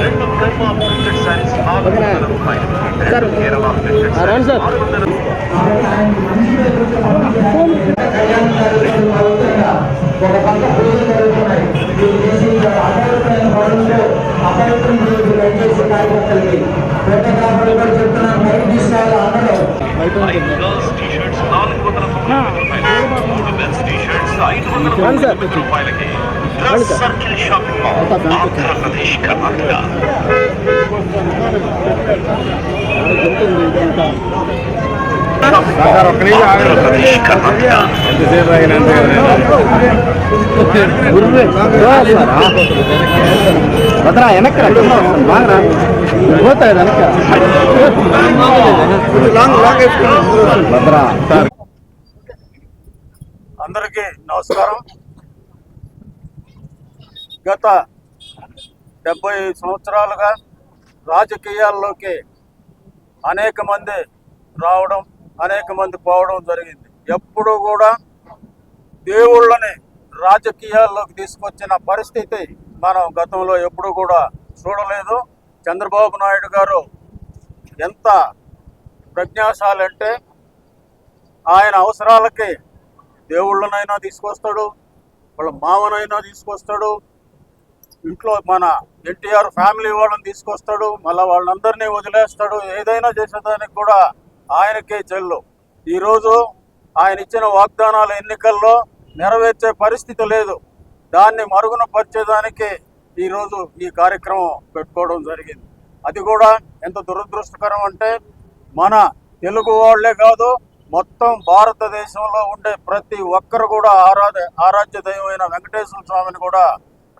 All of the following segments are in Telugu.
రెండు కైమా ప్రింటెడ్ శారీస్ ఆరు వందల రూపాయలు కేరళ ప్రింటెడ్ శారీస్ ఆరు వందల ఒక పక్క పూజలు జరుగుతున్నాయి అపవిత్రమైన పనులతో అపవిత్రం కార్యకర్తలకి ఫోటోగ్రాఫర్లు కూడా బయట ఐదు నాలుగు వందల రూపాయలకి circle shopping mall Andhra Pradesh Karnataka Andhra Pradesh Karnataka Bhadra వెనక్కి బాగా పోతాయి వెనక్కి భద్రా. అందరికీ నమస్కారం. గత డెబ్బై సంవత్సరాలుగా రాజకీయాల్లోకి అనేక మంది రావడం అనేక మంది పోవడం జరిగింది. ఎప్పుడూ కూడా దేవుళ్ళని రాజకీయాల్లోకి తీసుకొచ్చిన పరిస్థితి మనం గతంలో ఎప్పుడూ కూడా చూడలేదు. చంద్రబాబు నాయుడు గారు ఎంత ప్రజ్ఞాశాలంటే ఆయన అవసరాలకి దేవుళ్ళనైనా తీసుకొస్తాడు వాళ్ళ మామనైనా తీసుకొస్తాడు ఇంట్లో మన ఎన్టీఆర్ ఫ్యామిలీ వాళ్ళని తీసుకొస్తాడు మళ్ళీ వాళ్ళందరినీ వదిలేస్తాడు ఏదైనా చేసేదానికి కూడా ఆయనకే చెల్లు ఈరోజు ఆయన ఇచ్చిన వాగ్దానాల ఎన్నికల్లో నెరవేర్చే పరిస్థితి లేదు. దాన్ని మరుగున పరిచేదానికి ఈరోజు ఈ కార్యక్రమం పెట్టుకోవడం జరిగింది. అది కూడా ఎంత దురదృష్టకరం అంటే మన తెలుగు వాళ్ళే కాదు మొత్తం భారతదేశంలో ఉండే ప్రతి ఒక్కరు కూడా ఆరాధ ఆరాధ్య దైవమైన వెంకటేశ్వర స్వామిని కూడా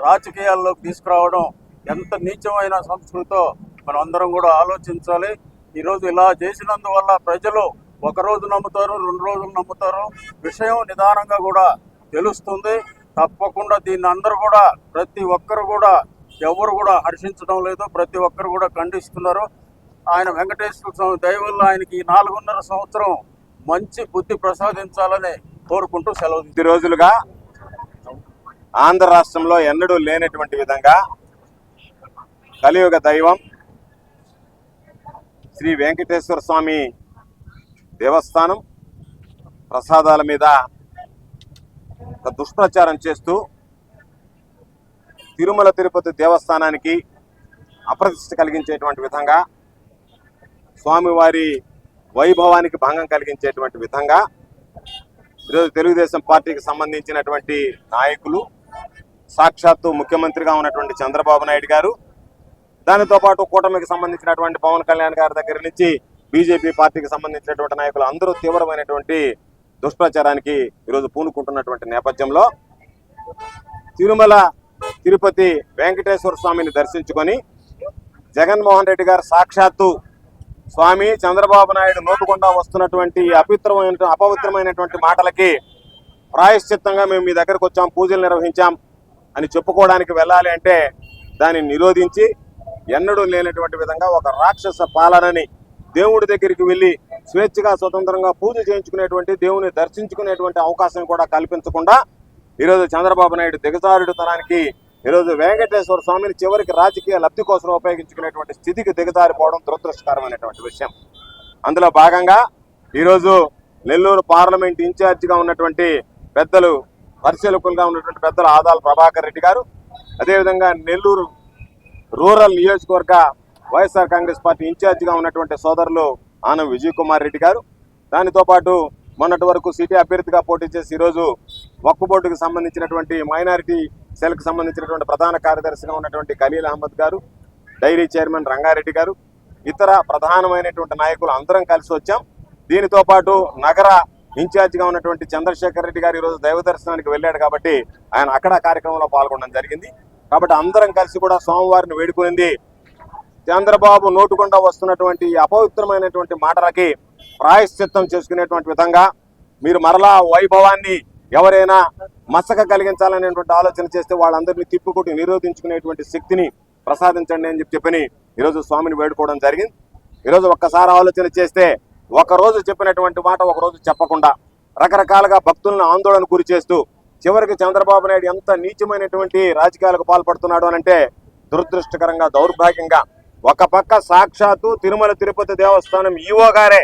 రాజకీయాల్లోకి తీసుకురావడం ఎంత నీచమైన సంస్కృతో మనం అందరం కూడా ఆలోచించాలి. ఈరోజు ఇలా చేసినందువల్ల ప్రజలు ఒక రోజు నమ్ముతారు రెండు రోజులు నమ్ముతారు. విషయం నిదానంగా కూడా తెలుస్తుంది. తప్పకుండా దీన్ని అందరూ కూడా ప్రతి ఒక్కరు కూడా ఎవరు కూడా హర్షించడం లేదు. ప్రతి ఒక్కరు కూడా ఖండిస్తున్నారు. ఆయన వెంకటేశ్వర స్వామి దయ ఆయనకి ఈ నాలుగున్నర సంవత్సరం మంచి బుద్ధి ప్రసాదించాలని కోరుకుంటూ సెలవు రోజులుగా ఆంధ్ర రాష్ట్రంలో ఎన్నడూ లేనటువంటి విధంగా కలియుగ దైవం శ్రీ వెంకటేశ్వర స్వామి దేవస్థానం ప్రసాదాల మీద ఒక దుష్ప్రచారం చేస్తూ తిరుమల తిరుపతి దేవస్థానానికి అప్రతిష్ట కలిగించేటువంటి విధంగా స్వామివారి వైభవానికి భంగం కలిగించేటువంటి విధంగా ఈరోజు తెలుగుదేశం పార్టీకి సంబంధించినటువంటి నాయకులు సాక్షాత్తు ముఖ్యమంత్రిగా ఉన్నటువంటి చంద్రబాబు నాయుడు గారు దానితో పాటు కూటమికి సంబంధించినటువంటి పవన్ కళ్యాణ్ గారి దగ్గర నుంచి బీజేపీ పార్టీకి సంబంధించినటువంటి నాయకులు అందరూ తీవ్రమైనటువంటి దుష్ప్రచారానికి ఈరోజు పూనుకుంటున్నటువంటి నేపథ్యంలో తిరుమల తిరుపతి వెంకటేశ్వర స్వామిని దర్శించుకొని జగన్మోహన్ రెడ్డి గారు సాక్షాత్తు స్వామి చంద్రబాబు నాయుడు నోటుకుండా వస్తున్నటువంటి అపిత్రమైన అపవిత్రమైనటువంటి మాటలకి ప్రాయశ్చిత్తంగా మేము మీ దగ్గరకు వచ్చాం పూజలు నిర్వహించాం. అని చెప్పుకోవడానికి వెళ్ళాలి అంటే దాన్ని నిరోధించి ఎన్నడూ లేనటువంటి విధంగా ఒక రాక్షస పాలనని దేవుడి దగ్గరికి వెళ్ళి స్వేచ్ఛగా స్వతంత్రంగా పూజ చేయించుకునేటువంటి దేవుని దర్శించుకునేటువంటి అవకాశం కూడా కల్పించకుండా ఈరోజు చంద్రబాబు నాయుడు దిగజారుడుతనానికి ఈరోజు వెంకటేశ్వర స్వామిని చివరికి రాజకీయ లబ్ధి కోసం ఉపయోగించుకునేటువంటి స్థితికి దిగజారిపోవడం దురదృష్టకరమైనటువంటి విషయం. అందులో భాగంగా ఈరోజు నెల్లూరు పార్లమెంట్ ఇన్ఛార్జిగా ఉన్నటువంటి పెద్దలు పరిశీలకులుగా ఉన్నటువంటి పెద్దల ఆదాల ప్రభాకర్ రెడ్డి గారు అదేవిధంగా నెల్లూరు రూరల్ నియోజకవర్గ వైఎస్ఆర్ కాంగ్రెస్ పార్టీ ఇన్ఛార్జిగా ఉన్నటువంటి సోదరులు ఆనం విజయ్ కుమార్ రెడ్డి గారు. దానితో పాటు మొన్నటి వరకు సిటీ అభ్యర్థిగా పోటీ చేసి ఈరోజు వక్ఫ్ బోర్డుకు సంబంధించినటువంటి మైనారిటీ సెల్కి సంబంధించినటువంటి ప్రధాన కార్యదర్శిగా ఉన్నటువంటి ఖలీల్ అహ్మద్ గారు డైరీ చైర్మన్ రంగారెడ్డి గారు ఇతర ప్రధానమైనటువంటి నాయకులు అందరం కలిసి వచ్చాం. దీనితో పాటు నగర ఇన్ఛార్జిగా ఉన్నటువంటి చంద్రశేఖర్ రెడ్డి గారు ఈరోజు దైవ దర్శనానికి వెళ్ళాడు కాబట్టి ఆయన అక్కడ కార్యక్రమంలో పాల్గొనడం జరిగింది. కాబట్టి అందరం కలిసి కూడా సోమవారిని వేడుకునింది చంద్రబాబు నోటుకుండా వస్తున్నటువంటి అపవిత్రమైనటువంటి మాటలకి ప్రాయశ్చిత్తం చేసుకునేటువంటి విధంగా మీరు మరలా వైభవాన్ని ఎవరైనా మసక కలిగించాలనేటువంటి ఆలోచన చేస్తే వాళ్ళందరినీ తిప్పుకొట్టి నిరోధించుకునేటువంటి శక్తిని ప్రసాదించండి అని చెప్పి చెప్పని ఈరోజు స్వామిని వేడుకోవడం జరిగింది. ఈరోజు ఒక్కసారి ఆలోచన చేస్తే ఒకరోజు చెప్పినటువంటి మాట ఒకరోజు చెప్పకుండా రకరకాలుగా భక్తులను ఆందోళన గురి చేస్తూ చివరికి చంద్రబాబు నాయుడు ఎంత నీచమైనటువంటి రాజకీయాలకు పాల్పడుతున్నాడు అంటే దురదృష్టకరంగా దౌర్భాగ్యంగా. ఒక పక్క సాక్షాత్తు తిరుమల తిరుపతి దేవస్థానం ఈవో గారే.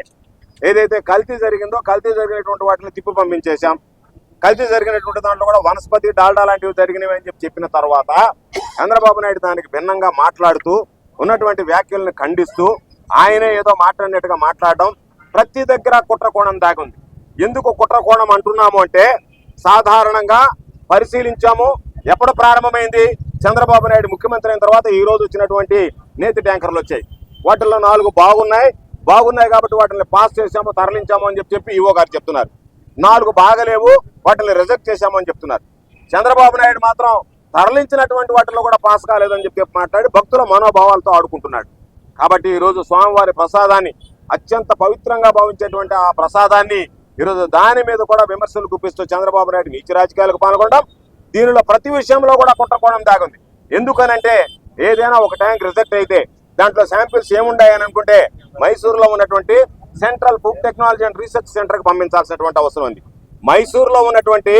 ఏదైతే కల్తీ జరిగిందో కల్తీ జరిగినటువంటి వాటిని తిప్పి పంపించేశాం. కల్తీ జరిగినటువంటి దాంట్లో కూడా వనస్పతి డాల్డా లాంటివి జరిగినవి అని చెప్పి చెప్పిన తర్వాత చంద్రబాబు నాయుడు దానికి భిన్నంగా మాట్లాడుతూ ఉన్నటువంటి వ్యాఖ్యలను ఖండిస్తూ ఆయనే ఏదో మాట్లాడినట్టుగా మాట్లాడడం ప్రతి దగ్గర కుట్రకోణం దాగుంది. ఎందుకు కుట్రకోణం అంటున్నాము అంటే సాధారణంగా పరిశీలించాము ఎప్పుడు ప్రారంభమైంది చంద్రబాబు నాయుడు ముఖ్యమంత్రి అయిన తర్వాత ఈ రోజు వచ్చినటువంటి నేతి ట్యాంకర్లు వచ్చాయి. వాటిల్లో నాలుగు బాగున్నాయి బాగున్నాయి కాబట్టి వాటిని పాస్ చేశాము తరలించాము అని చెప్పి చెప్పి ఈవో గారు చెప్తున్నారు. నాలుగు బాగలేవు వాటిని రిజెక్ట్ చేశామని చెప్తున్నారు. చంద్రబాబు నాయుడు మాత్రం తరలించినటువంటి వాటిలో కూడా పాస్ కాలేదని చెప్పి మాట్లాడి భక్తుల మనోభావాలతో ఆడుకుంటున్నాడు. కాబట్టి ఈరోజు స్వామివారి ప్రసాదాన్ని అత్యంత పవిత్రంగా భావించేటువంటి ఆ ప్రసాదాన్ని ఈరోజు దాని మీద కూడా విమర్శలు గుప్పిస్తూ చంద్రబాబు నాయుడు నీచి రాజకీయాలకు పాల్గొనడం దీనిలో ప్రతి విషయంలో కూడా కుట్రకోణం దాగుంది. ఎందుకనంటే ఏదైనా ఒక ట్యాంక్ రిజెక్ట్ అయితే దాంట్లో శాంపిల్స్ ఏముండాయని అనుకుంటే మైసూరులో ఉన్నటువంటి central food technology and research సెంటర్కి పంపించాల్సినటువంటి అవసరం ఉంది. మైసూరులో ఉన్నటువంటి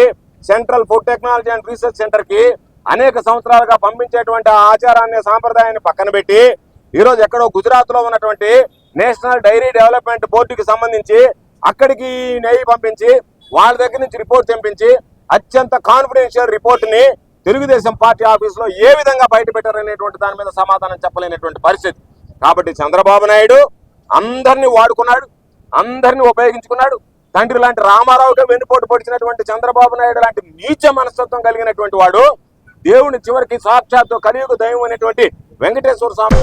central food technology and research సెంటర్కి అనేక సంవత్సరాలుగా పంపించేటువంటి ఆచారాన్ని సాంప్రదాయాన్ని పక్కన పెట్టి ఈరోజు ఎక్కడో గుజరాత్లో ఉన్నటువంటి నేషనల్ డైరీ డెవలప్మెంట్ బోర్డుకి సంబంధించి అక్కడికి నెయ్యి పంపించి వాళ్ళ దగ్గర నుంచి రిపోర్ట్ తెప్పించి అత్యంత కాన్ఫిడెన్షియల్ రిపోర్ట్ని తెలుగుదేశం పార్టీ ఆఫీసులో ఏ విధంగా బయట పెట్టారనేటువంటి దాని మీద సమాధానం చెప్పలేనటువంటి పరిస్థితి. కాబట్టి చంద్రబాబు నాయుడు అందరినీ వాడుకున్నాడు అందరినీ ఉపయోగించుకున్నాడు. తండ్రి లాంటి రామారావుగా వెన్నుపోటు పొడిచినటువంటి చంద్రబాబు నాయుడు లాంటి నీచ మనస్తత్వం కలిగినటువంటి వాడు దేవుని చివరికి సాక్షాత్తు కలియుగ దైవం అనేటువంటి వెంకటేశ్వర స్వామి.